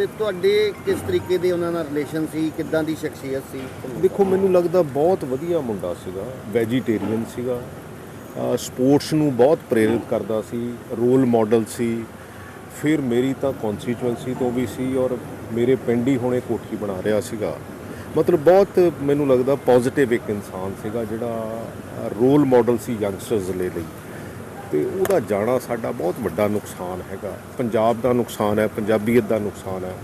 ਤੇ ਤੁਹਾਡੇ ਕਿਸ ਤਰੀਕੇ ਦੇ ਉਹਨਾਂ ਨਾਲ ਰਿਲੇਸ਼ਨ ਸੀ? ਕਿੱਦਾਂ ਦੀ ਸ਼ਖਸੀਅਤ ਸੀ? ਦੇਖੋ, ਮੈਨੂੰ ਲੱਗਦਾ ਬਹੁਤ ਵਧੀਆ ਮੁੰਡਾ ਸੀਗਾ ਵੈਜੀਟੇਰੀਅਨ ਸੀਗਾ। ਸਪੋਰਟਸ ਨੂੰ ਬਹੁਤ ਪ੍ਰੇਰਿਤ ਕਰਦਾ ਸੀ ਰੋਲ ਮਾਡਲ ਸੀ। ਫਿਰ ਮੇਰੀ ਤਾਂ ਕਨਸਟੀਚੁਐਂਸੀ ਤੋਂ ਵੀ ਸੀ ਔਰ ਮੇਰੇ ਪਿੰਡ ਹੀ ਹੁਣੇ ਕੋਠੀ ਬਣਾ ਰਿਹਾ ਸੀਗਾ। ਮਤਲਬ ਬਹੁਤ ਮੈਨੂੰ ਲੱਗਦਾ ਪੋਜ਼ਿਟਿਵ ਇੱਕ ਇਨਸਾਨ ਸੀਗਾ ਜਿਹੜਾ ਰੋਲ ਮਾਡਲ ਸੀ ਯੰਗਸਟਰਸ ਲਈ ਲਈ। ਤੇ ਉਹਦਾ ਜਾਣਾ ਸਾਡਾ ਬਹੁਤ ਵੱਡਾ ਨੁਕਸਾਨ ਹੈਗਾ। ਪੰਜਾਬ ਦਾ ਨੁਕਸਾਨ ਹੈ ਪੰਜਾਬੀਅਤ ਦਾ ਨੁਕਸਾਨ ਹੈ।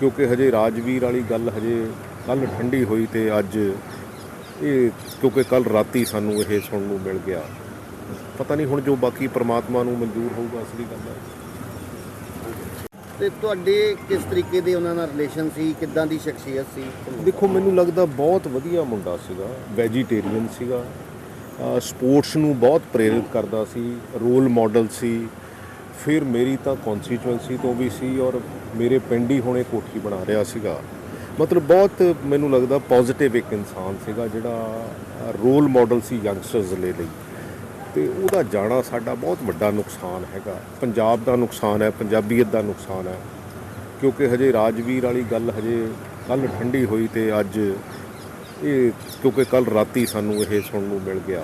ਕਿਉਂਕਿ ਹਜੇ ਰਾਜਵੀਰ ਵਾਲੀ ਗੱਲ ਹਜੇ ਕੱਲ ਠੰਡੀ ਹੋਈ ਤੇ ਅੱਜ ਇਹ ਕਿਉਂਕਿ ਕੱਲ ਰਾਤੀ ਸਾਨੂੰ ਇਹ ਸੁਣਨ ਨੂੰ ਮਿਲ ਗਿਆ। ਪਤਾ ਨਹੀਂ ਹੁਣ ਜੋ ਬਾਕੀ ਪ੍ਰਮਾਤਮਾ ਨੂੰ ਮਨਜ਼ੂਰ ਹੋਊਗਾ ਅਸਲੀ ਗੱਲ ਹੈ। ਤੇ ਤੁਹਾਡੇ ਕਿਸ ਤਰੀਕੇ ਦੇ ਉਹਨਾਂ ਨਾਲ ਰਿਲੇਸ਼ਨ ਸੀ? ਕਿੱਦਾਂ ਦੀ ਸ਼ਖਸੀਅਤ ਸੀ? ਦੇਖੋ ਮੈਨੂੰ ਲੱਗਦਾ ਬਹੁਤ ਵਧੀਆ ਮੁੰਡਾ ਸੀਗਾ ਵੈਜੀਟੇਰੀਅਨ ਸੀਗਾ। ਸਪੋਰਟਸ ਨੂੰ ਬਹੁਤ ਪ੍ਰੇਰਿਤ ਕਰਦਾ ਸੀ, ਰੋਲ ਮਾਡਲ ਸੀ। ਫਿਰ ਮੇਰੀ ਤਾਂ ਕਨਸਟੀਚੁਐਂਸੀ ਤੋਂ ਵੀ ਸੀ ਔਰ ਮੇਰੇ ਪਿੰਡ ਹੀ ਹੁਣੇ ਕੋਠੀ ਬਣਾ ਰਿਹਾ ਸੀਗਾ। ਮਤਲਬ ਬਹੁਤ ਮੈਨੂੰ ਲੱਗਦਾ ਪੋਜ਼ਿਟਿਵ ਇੱਕ ਇਨਸਾਨ ਸੀਗਾ ਜਿਹੜਾ ਰੋਲ ਮਾਡਲ ਸੀ ਯੰਗਸਟਰਸ ਲਈ ਲਈ। ਤੇ ਉਹਦਾ ਜਾਣਾ ਸਾਡਾ ਬਹੁਤ ਵੱਡਾ ਨੁਕਸਾਨ ਹੈਗਾ। ਪੰਜਾਬ ਦਾ ਨੁਕਸਾਨ ਹੈ, ਪੰਜਾਬੀਅਤ ਦਾ ਨੁਕਸਾਨ ਹੈ। ਕਿਉਂਕਿ ਹਜੇ ਰਾਜਵੀਰ ਵਾਲੀ ਗੱਲ ਹਜੇ ਕੱਲ ਠੰਡੀ ਹੋਈ ਤੇ ਅੱਜ ਇਹ ਕਿਉਂਕਿ ਕੱਲ ਰਾਤੀ ਸਾਨੂੰ ਇਹ ਸੁਣਨ ਨੂੰ ਮਿਲ ਗਿਆ।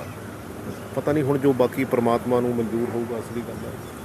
ਪਤਾ ਨਹੀਂ ਹੁਣ ਜੋ ਬਾਕੀ ਪ੍ਰਮਾਤਮਾ ਨੂੰ ਮਨਜ਼ੂਰ ਹੋਊਗਾ ਅਸਲੀ ਗੱਲ ਹੈ।